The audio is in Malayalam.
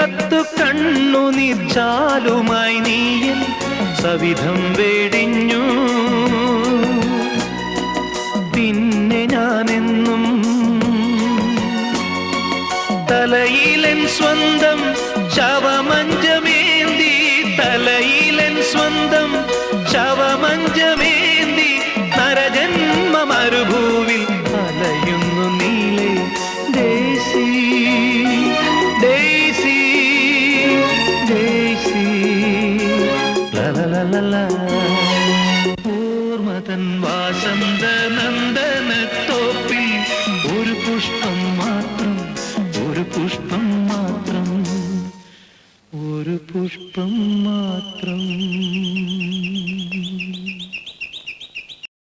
നിലത്തു കണ്ണു നിർജാലുമായി നീയൻ സവിധം വേടിഞ്ഞു. പിന്നെ ഞാനെന്നും തലയിലൻ സ്വന്തം ശവമഞ്ചം വാസന്ത ഒരു പുഷ്പം മാത്രം ഒരു പുഷ്പം മാത്രം ഒരു പുഷ്പം മാത്രം.